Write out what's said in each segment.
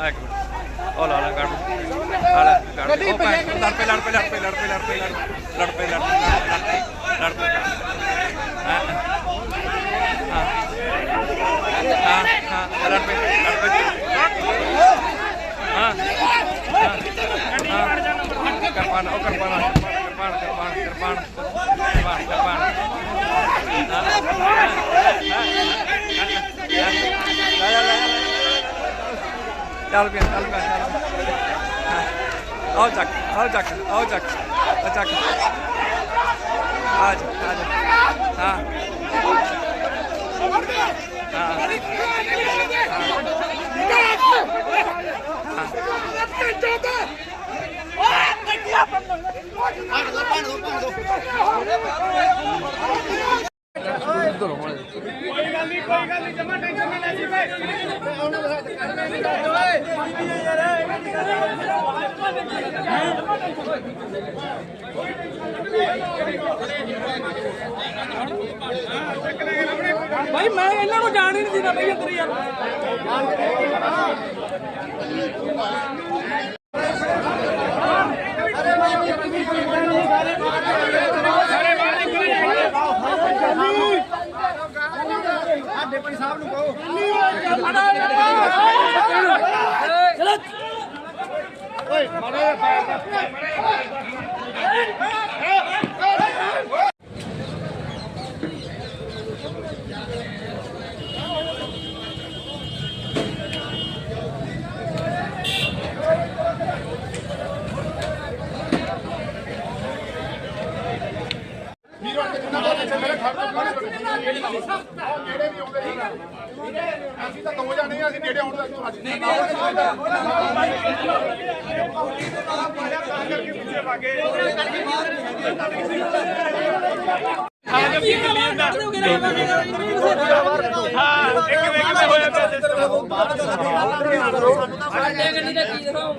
ਆ ਇੱਕ ਮਿੰਟ ਉਹ ਲਾ ਲਾ ਕੱਢ ਆ ਲੈ ਕੱਢ ਉਹ ਭੈਣ ਚੋਦ, ਲੜ ਪਏ ਲੜ ਪਏ ਲੜ ਪਏ ਲੜ ਪਏ ਲੜ ਪਏ ਲੜ ਪਏ, ਲੜ ਪਏ ਲੜ ਪਏ ਲੜ ਪਏ ਹਾਂ ਹਾਂ ਹਾਂ ਲੜ ਪਏ ਲੜ ਪਏ ਹਾਂ ਹਾਂ ਕਰਪਾਨ ਉਹ ਕਰਪਾਨ ਕਰਪਾਨ ਕਰਪਾਨ ਕਰਪਾਨ ਚੱਲ ਪਿਆ ਚੱਲ ਪਿਆ, ਚੱਲ ਆਓ ਚੱਕ ਆਓ ਚੱਕ ਆਓ ਚੱਕ ਆ ਚੱਕ। ਆ ਜਾ ਆ ਜਾ। ਹਾਂ। ਭਾਈ ਮੈਂ ਇਹਨਾਂ ਨੂੰ ਜਾਣ ਹੀ ਨਹੀਂ ਦਿੰਦਾ ਬਈ ਅੰਦਰ ਯਾਰ ਡਿਪਟੀ ਸਾਹਿਬ ਨੂੰ ਕਹੋ। ਓਏ ਮਾਰੇ ਮਾਰੇ ਅਸੀਂ ਤਾਂ ਦੋ ਜਾਣੇ ਆ ਅਸੀਂ ਨੇੜੇ ਆਉਣ ਦਾ ਨਹੀਂ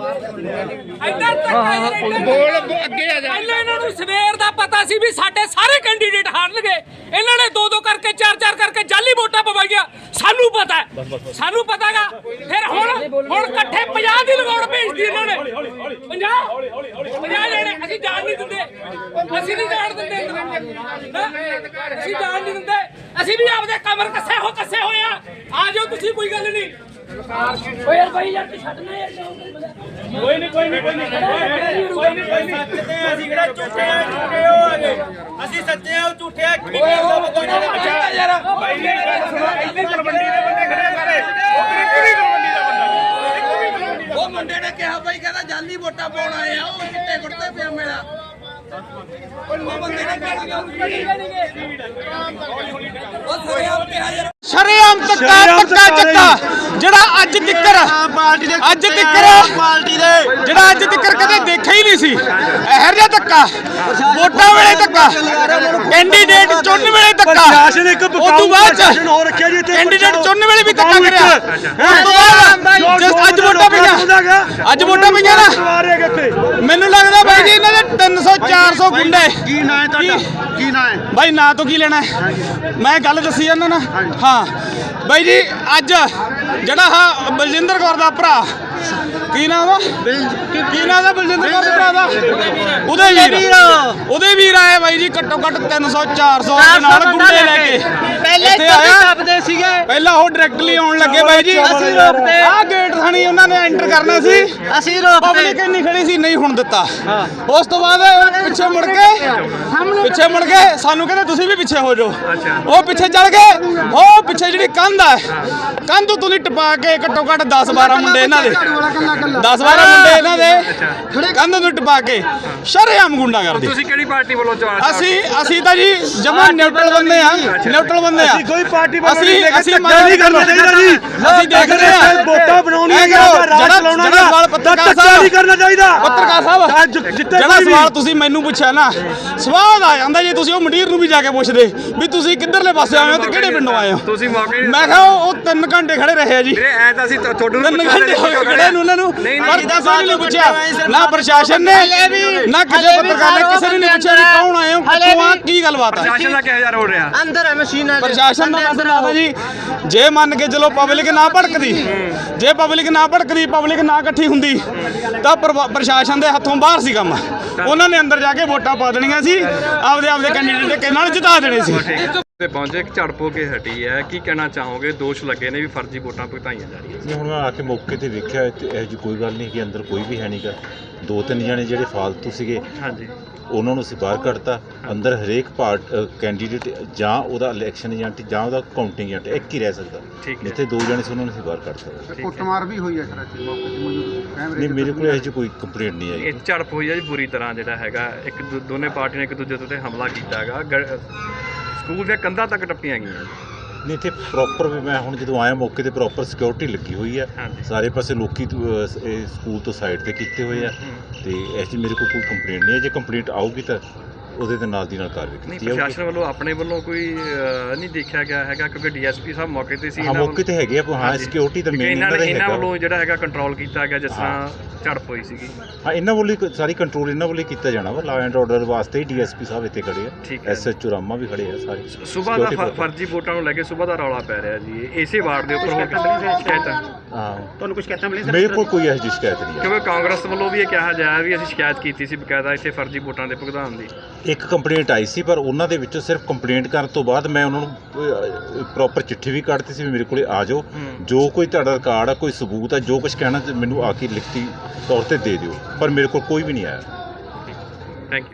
ਇੱਧਰ ਤੱਕ ਬੋਲ ਅੱਗੇ ਆ ਜਾ। ਪਹਿਲਾਂ ਇਹਨਾਂ ਨੂੰ ਸਵੇਰ ਦਾ ਪਤਾ ਸੀ ਵੀ ਸਾਡੇ ਸਾਰੇ ਕੈਂਡੀਡੇਟ ਹਾਰਨਗੇ। ਇਹਨਾਂ ਨੇ ਕਰਕੇ ਚਾਰ ਚਾਰ ਕਰਕੇ ਜਾਲੀ ਵੋਟਾਂ ਪਵਾਈਆਂ। ਸਾਨੂੰ ਪਤਾ ਹੈ। ਸਾਨੂੰ ਪਤਾਗਾ ਫਿਰ ਹੁਣ ਹੁਣ ਇਕੱਠੇ 50 ਦੀ ਲਗਾਉਣ ਭੇਜਦੀ ਇਹਨਾਂ ਨੇ। 50 50 ਜਿਹੜੇ ਅਸੀਂ ਜਾਣ ਨਹੀਂ ਦਿੰਦੇ। ਅਸੀਂ ਨਹੀਂ ਜਾਣ ਦਿੰਦੇ? ਅਸੀਂ ਜਾਣ ਨਹੀਂ ਦਿੰਦੇ। ਅਸੀਂ ਵੀ ਆਪਦੇ ਕਮਰ ਕੱਸੇ ਹੋ ਕੱਸੇ ਹੋਏ ਆ ਆ ਜਾਓ ਤੁਸੀਂ ਕੋਈ ਗੱਲ ਨਹੀਂ। ਓਏ ਯਾਰ ਭਾਈ ਯਾਰ ਤੂੰ ਛੱਡਣਾ ਯਾਰ ਕੋਈ ਨਹੀਂ ਕੋਈ ਨਹੀਂ ਕੋਈ ਨਹੀਂ। ਕੋਈ ਨਹੀਂ ਕੋਈ ਨਹੀਂ। ਸੱਚੇ ਆ ਅਸੀਂ ਕਿਹੜਾ ਝੂਠੇ ਆ ਝੂਠੇ ਹੋ ਅਸੀਂ ਸੱਚੇ ਆ ਝੂਠੇ ਆ ਕੀ ਕਰਦਾ ਬੰਦਾ ਨੇ ਬਚਾ ਗੱਲ ਸੁਣੋ ਇੰਨੇ ਤਲਵੰਡੀ ਦੇ ਬੰਦੇ ਖੜੇ ਆ ਸਾਰੇ। ਉਹ ਇੱਕ ਵੀ ਤਲਵੰਡੀ ਦਾ ਬੰਦਾ ਨਹੀਂ। ਇੱਕ ਵੀ ਤਲਵੰਡੀ ਦਾ ਉਹ ਮੁੰਡੇ ਨੇ ਕਿਹਾ ਬਾਈ ਕਹਿੰਦਾ ਜਾਲੀ ਵੋਟਾਂ ਪਾਉਣ ਆਏ ਆ ਉਹ ਚਿੱਟੇ ਕੁੜਤੇ ਪਿਆ ਮੇਰਾ ਉਹ ਬੰਦੇ ਨੇ ਕਿਹਾ ਉਹ ਸਰਿਆਮ ਕਿਹਾ ਯਾਰ। ਸ਼ਰੇਆਮ ਤੱਕਾ ਪੱਕਾ ਚੱਕਾ ਜਿਹੜਾ ਅੱਜ ਤਿੱਕਰ ਪਾਰਟੀ ਦੇ ਅੱਜ ਤਿੱਕਰ ਪਾਰਟੀ ਦੇ। ਜਿਹੜਾ ਅੱਜ ਹੀ ਨਹੀਂ ਸੀ। ਇਹੋ ਜਿਹਾ ਧੱਕਾ ਵੋਟਾਂ ਵੇਲੇ ਧੱਕਾ ਕੈਂਡੀਡੇਟ ਚੁਣਨ ਵੇਲੇ ਧੱਕਾ। ਸ਼ਾਸਨ ਇੱਕ ਬਕਾਊ ਬਾਅਦ ਸ਼ਾਸਨ ਹੋ ਰੱਖਿਆ ਜੀ ਇੱਥੇ ਕੈਂਡੀਡੇਟ ਚੁਣਨ ਵੇਲੇ ਵੀ ਧੱਕਾ। ਕਰਿਆ। ਉਸ ਤੋਂ ਬਾਅਦ ਅੱਜ ਵੋਟਾਂ ਪਈਆਂ। ਅੱਜ ਵੋਟਾਂ ਪਈਆਂ ਨਾ। ਆ ਮੈਨੂੰ ਲੱਗਦਾ ਬਾਈ ਜੀ ਇਹਨਾਂ ਦੇ 300 400 ਗੁੰਡੇ। ਕੀ ਨਾਂ ਹੈ ਤੁਹਾਡਾ? ਕੀ? ਨਾਂ ਹੈ? ਬਾਈ ਨਾਂ ਤੋਂ ਕੀ ਲੈਣਾ ਹੈ? ਮੈਂ ਗੱਲ ਦੱਸੀ ਜਾਂਦਾ ਨਾ ਹਾਂ। ਬਾਈ ਜੀ ਅੱਜ ਜਿਹੜਾ ਹਾ ਬਲਜਿੰਦਰ ਕੌਰ ਦਾ ਭਰਾ। ਕੀ ਨਾਮ ਆ ਕੀ ਨਾਮ ਦਾ ਬਲਜਿੰਦਰ ਕੌਰ ਦੇ ਭਰਾ ਦਾ ਉਹਦੇ ਵੀਰ। ਉਹਦੇ ਵੀਰ ਆਏ ਬਾਈ ਜੀ ਘੱਟੋ ਘੱਟ 300 400 ਦੇ ਨਾਲ ਗੁੰਡੇ ਲੈ ਕੇ। ਪਹਿਲੇ ਇੱਥੇ ਆਇਆ। ਸੀਗੇ। ਪਹਿਲਾਂ ਉਹ ਡਾਇਰੈਕਟਲੀ ਆਉਣ ਲੱਗੇ ਬਾਈ ਜੀ। ਅਸੀਂ ਰੋਕਦੇ। ਆਹ ਗੇਟ ਥਾਣੀ ਉਹਨਾਂ ਨੇ ਐਂਟਰ ਕਰਨਾ ਸੀ। ਅਸੀਂ ਰੋਕਦੇ ਪਬਲਿਕ ਇੰਨੀ ਖੜੀ ਸੀ ਨਹੀਂ ਹੁਣ ਦਿੱਤਾ। ਉਸ ਤੋਂ ਬਾਅਦ ਪਿੱਛੇ ਮੁੜ ਕੇ ਪਿੱਛੇ ਮੁੜ ਕੇ ਸਾਨੂੰ ਕਹਿੰਦੇ ਤੁਸੀਂ ਵੀ ਪਿੱਛੇ ਹੋ ਜਾਓ। ਉਹ ਪਿੱਛੇ ਚੱਲ ਗਏ। ਉਹ ਪਿੱਛੇ ਜਿਹੜੀ ਕੰਧ ਹੈ ਕੰਧ ਤੋਂ ਟਪਾ ਕੇ ਘੱਟੋ ਘੱਟ 10 12 ਮੁੰਡੇ ਇਹਨਾਂ ਦੇ। 10 12 ਮੁੰਡੇ ਇਹਨਾਂ ਦੇ। ਕੰਧ ਨੂੰ ਟਪਾ ਕੇ ਸ਼ਰੇਆਮ ਗੁੰਡਾ ਕਰਦੇ। ਤੁਸੀਂ ਕਿਹੜੀ ਪਾਰਟੀ ਵੱਲੋਂ ਚੋਣ ਅਸੀਂ ਅਸੀਂ ਤਾਂ ਜੀ ਜਮਾ ਨਿਊਟਰਲ ਬੰਦੇ ਆ ਨਿਊਟਰਲ ਬੰਦੇ ਆ ਅਸੀਂ ਕੋਈ ਪਾਰਟੀ ਵੱਲੋਂ ਅਸੀਂ ਨਹੀਂ। ਅਸੀਂ ਨਹੀਂ ਕਰਨਾ ਚਾਹੀਦਾ ਜੀ। ਅਸੀਂ ਦੇਖ ਰਹੇ ਆ ਵੋਟਾਂ ਜਾਂ ਕਰੋ, ਰਾਜ ਜਿਹੜਾ- ਚਲਾਉਣਾ ਜਿਹੜਾ ਗਾ, ਵਾਲ ਪੱਤਰਕਾਰ ਸਾਹਿਬ ਨਹੀਂ ਕਰਨਾ ਚਾਹੀਦਾ। ਪੱਤਰਕਾਰ ਸਾਹਿਬ। ਜਿਹੜਾ। ਸਵਾਲ ਤੁਸੀਂ ਮੈਨੂੰ ਪੁੱਛਿਆ ਨਾ। ਸਵਾਲ ਆ ਜਾਂਦਾ ਜੇ ਤੁਸੀਂ ਉਹ ਮੰਡੀਰ ਨੂੰ ਵੀ ਜਾ ਕੇ ਪੁੱਛਦੇ ਵੀ ਤੁਸੀਂ ਕਿੱਧਰਲੇ ਪਾਸੇ ਆਏ ਹੋ ਤੇ ਕਿਹੜੇ ਪਿੰਡੋਂ ਆਏ ਹੋ? ਤੁਸੀਂ ਮੌਕੇ ਮੈਂ ਕਿਹਾ ਉਹ ਉਹ ਤਿੰਨ ਘੰਟੇ ਖੜੇ ਰਹੇ ਆ ਜੀ। ਵੀਰੇ ਐ ਤਾਂ ਅਸੀਂ ਤੁ- ਤੁਹਾਨੂੰ ਤਿੰਨ ਘੰਟੇ ਹੋ ਗਏ ਖੜੇ ਨੂੰ ਉਹਨਾਂ ਨੂੰ। ਨਹੀਂ ਪਰ ਕਿਸੇ ਨੇ ਨਹੀਂ ਪੁੱਛਿਆ ਨਾ ਪ੍ਰਸ਼ਾਸਨ ਨੇ ਨਾ ਕਿਸੇ ਪੱਤਰਕਾਰ ਨੇ ਕਿਸੇ ਨੇ ਨਹੀਂ ਪੁੱਛਿਆ ਵੀ ਕੌਣ ਆਏ ਹੋ ਕਿੱਥੋਂ ਆ ਕੀ ਗੱਲਬਾਤ ਹੈ ਪ੍ਰਸ਼ਾਸਨ ਦਾ ਕਿਹੋ ਜਿਹਾ ਰੋਲ ਰਿਹਾ? ਅੰਦਰ ਹੈ ਮਸ਼ੀਨਾਂ ਦੇ ਪ੍ਰਸ਼ਾਸਨ ਦਾ ਮਸਲਾ ਹੈ ਜੀ। ਜੇ ਮੰਨ ਕੇ ਚਲੋ ਪਬਲਿਕ ਨਾ ਭੜਕਦੀ ਜੇ ਪਬਲਿਕ ਨਾ ਭੜਕਦੀ ਪਬਲਿਕ ਨਾ ਇਕੱਠੀ ਹੁੰਦੀ ਤਾਂ ਪ੍ਰਸ਼ਾਸਨ ਦੇ ਹੱਥੋਂ ਬਾਹਰ ਸੀ ਕੰਮ। ਉਹਨਾਂ ਨੇ ਅੰਦਰ ਜਾ ਕੇ ਵੋਟਾਂ ਪਾ ਦੇਣੀਆਂ ਸੀ। ਆਪਦੇ ਆਪਦੇ ਕੈਂਡੀਡੇਟ ਕੇ ਨਾਲ ਜਿਤਾ ਦੇਣੇ ਸੀ। ਤੇ ਪਹੁੰਚੇ ਇੱਕ ਝੜਪ ਕੇ ਹਟੀ ਹੈ। ਕੀ ਕਹਿਣਾ ਚਾਹੋਗੇ? ਦੋਸ਼ ਲੱਗੇ ਨੇ ਵੀ ਫਰਜ਼ੀ ਵੋਟਾਂ ਭੁਗਤਾਈਆਂ ਜਾ ਰਹੀਆਂ ਨਹੀਂ ਹੁਣ ਮੈਂ ਆ ਕੇ ਮੌਕੇ ਤੇ ਵੇਖਿਆ ਇਹੋ ਜਿਹੀ ਕੋਈ ਗੱਲ ਨਹੀਂ ਕਿ ਅੰਦਰ ਕੋਈ ਵੀ ਹੈ ਨਹੀਂਗਾ ਦੋ ਤਿੰਨ ਜਣੇ ਜਿਹੜੇ ਫਾਲਤੂ ਸੀਗੇ। ਹਾਂਜੀ। ਉਹਨਾਂ ਨੂੰ ਅਸੀਂ ਬਾਹਰ ਕੱਢਤਾ ਅੰਦਰ ਹਰੇਕ ਪਾਰਟ ਕੈਂਡੀਡੇਟ ਜਾਂ ਉਹਦਾ ਇਲੈਕਸ਼ਨ ਏਜੰਟ ਜਾਂ ਉਹਦਾ ਕਾਊਂਟਿੰਗ ਏਜੰਟ ਇੱਕ ਹੀ ਰਹਿ ਸਕਦਾ। ਜਿੱਥੇ ਦੋ ਜਣੇ ਸੀ ਉਹਨਾਂ ਨੂੰ ਅਸੀਂ ਬਾਹਰ ਕੱਢਤਾ। ਕੁੱਟਮਾਰ ਵੀ ਹੋਈ ਹੈ ਸਰ ਇੱਥੇ ਮੌਕੇ ਤੇ ਮੌਜੂਦ ਕੈਮਰੇ ਨਹੀਂ ਮੇਰੇ ਕੋਲ ਇਹੋ ਜਿਹੀ ਕੋਈ ਕੰਪਲੇਂਟ ਨਹੀਂ ਆਈ। ਇਹ ਝੜਪ ਹੋਈ ਹੈ ਜੀ ਬੁਰੀ ਤਰ੍ਹਾਂ ਜਿਹੜਾ ਹੈਗਾ। ਇੱਕ ਦੂ- ਦੋਨੇ ਪਾਰਟੀਆਂ ਨੇ ਇੱਕ ਦੂਜੇ ਤੇ ਹਮਲਾ ਕੀਤਾ ਹੈਗਾ। ਸਕੂਲ ਦੀਆਂ ਕੰਧਾਂ ਤੱਕ ਟੱਪੀਆਂ ਗਈਆਂ ਨਹੀਂ ਇੱਥੇ ਪ੍ਰੋਪਰ ਵੀ ਮੈਂ ਹੁਣ ਜਦੋਂ ਆਇਆ ਮੌਕੇ ਤੇ ਪ੍ਰੋਪਰ ਸਿਕਿਉਰਿਟੀ ਲੱਗੀ ਹੋਈ ਹਾਂਜੀ। ਸਾਰੇ ਪਾਸੇ ਲੋਕੀ ਇਹ ਸਕੂਲ ਤੋਂ ਸਾਈਡ ਤੇ ਕੀਤੇ ਹੋਏ ਆ। ਤੇ 'ਚ ਮੇਰੇ ਕੋਲ ਕੋਈ ਕੰਪਲੇਂਟ ਨਹੀਂ ਹੈ। ਜੇ ਕੰਪਲੇਂਟ ਆਊਗੀ ਤਾਂ ਉਹਦੇ ਤੇ ਨਾਲ ਦੀ ਨਾਲ ਕਾਰਵਾਈ ਨਹੀਂ ਕੀਤੀ ਜਾਊਗੀ। ਪ੍ਰਸ਼ਾਸਨ ਵੱਲੋਂ ਆਪਣੇ ਵੱਲੋਂ ਕੋਈ ਅਹ, ਨਹੀਂ ਦੇਖਿਆ ਗਿਆ ਹੈਗਾ ਕਿਉਂਕਿ ਡੀਐਸਪੀ ਸਾਹਿਬ ਮੌਕੇ ਤੇ ਸੀ ਹਾਂ ਇਹਨਾਂ ਮੌਕੇ ਤੇ ਹੈਗੇ ਆ ਹਾਂ ਹਾਂਜੀ। ਸਿਕਿਉਰਿਟੀ ਤਾਂ ਕਿਉਂਕਿ ਮੇਨ ਇਹਨਾਂ ਇਹਨਾਂ ਦਾ ਇਹਨਾਂ ਹੈਗਾ। ਵੱਲੋਂ ਜਿਹੜਾ ਹੈਗਾ ਕੰਟਰੋਲ ਕੀਤਾ ਗਿਆ ਜਿਸ ਤਰ੍ਹਾਂ ਝੜਪ ਹੋਈ ਸੀਗੀ। ਹਾਂ ਇਹਨਾਂ ਵੱਲੋਂ ਹੀ ਸਾਰੀ ਕੰਟਰੋਲ ਇਹਨਾਂ ਵੱਲੋਂ ਹੀ ਕੀਤਾ ਜਾਣਾ ਵਾ ਲਾ ਐਂਡ ਆਰਡਰ ਵਾਸਤੇ ਹੀ ਡੀਐਸਪੀ ਸਾਹਿਬ ਇੱਥੇ ਖੜੇ ਠੀਕ ਆ ਹੈ। ਐਸਐਚਓ ਰਾਮਾ ਵੀ ਖੜੇ ਆ ਸਾਰੇ। ਸਵੇਰ ਦਾ Security ਫ- purpose। ਫਰਜ਼ੀ ਵੋਟਾਂ ਨੂੰ ਲੈ ਕੇ ਸਵੇਰ ਦਾ ਰੌਲਾ ਪੈ ਰਿਹਾ ਜੀ। ਇਸੇ ਵਾਰਡ ਦੇ ਉੱਪਰ ਕਿਸੇ ਦੀ ਸ਼ਿਕਾਇਤਾਂ ਹਾਂ। ਤੁਹਾਨੂੰ ਕੁਝ ਕਹਿਤਾ ਮਿਲੇ ਮੇਰੇ ਕੋਲ ਕੋਈ ਇਹੋ ਜਿਹੀ ਸ਼ਿਕਾਇਤ ਨਹੀਂ ਕਿਉਂਕਿ ਕਾਂਗਰਸ ਵੱਲੋਂ ਵੀ ਇਹ ਕਿਹਾ ਜਾਇਆ ਵੀ ਅਸੀਂ ਸ਼ਿਕਾਇਤ ਕੀਤੀ ਸੀ ਬਕਾਇਦਾ ਇੱਥੇ ਫਰਜ਼ੀ ਵੋਟਾਂ ਦੇ ਭੁਗਤਾਨ ਦੀ। ਇੱਕ ਕੰਪਲੇਂਟ ਆਈ ਸੀ ਪਰ ਉਹਨਾਂ ਦੇ ਵਿੱਚੋਂ ਸਿਰਫ ਕੰਪਲੇਂਟ ਕਰਨ ਤੋਂ ਬਾਅਦ ਮੈਂ ਉਹਨਾਂ ਨੂੰ ਪ੍ਰੋਪਰ ਚਿੱਠੀ ਵੀ ਕੱਢਤੀ ਸੀ ਵੀ ਮੇਰੇ ਕੋਲੇ ਆ ਜਾਓ। ਜੋ ਕੋਈ ਤੁਹਾਡਾ ਰਿਕਾਰਡ ਆ ਕੋਈ ਸਬੂਤ ਆ ਜੋ ਕੁਝ ਕਹਿਣਾ ਮੈਨੂੰ ਆ ਕੇ ਲਿਖਤੀ ਤੌਰ ਤੇ ਦੇ ਦਿਓ। ਪਰ ਮੇਰੇ ਕੋਲ ਕੋਈ ਵੀ ਨਹੀਂ ਆਇਆ। Thank you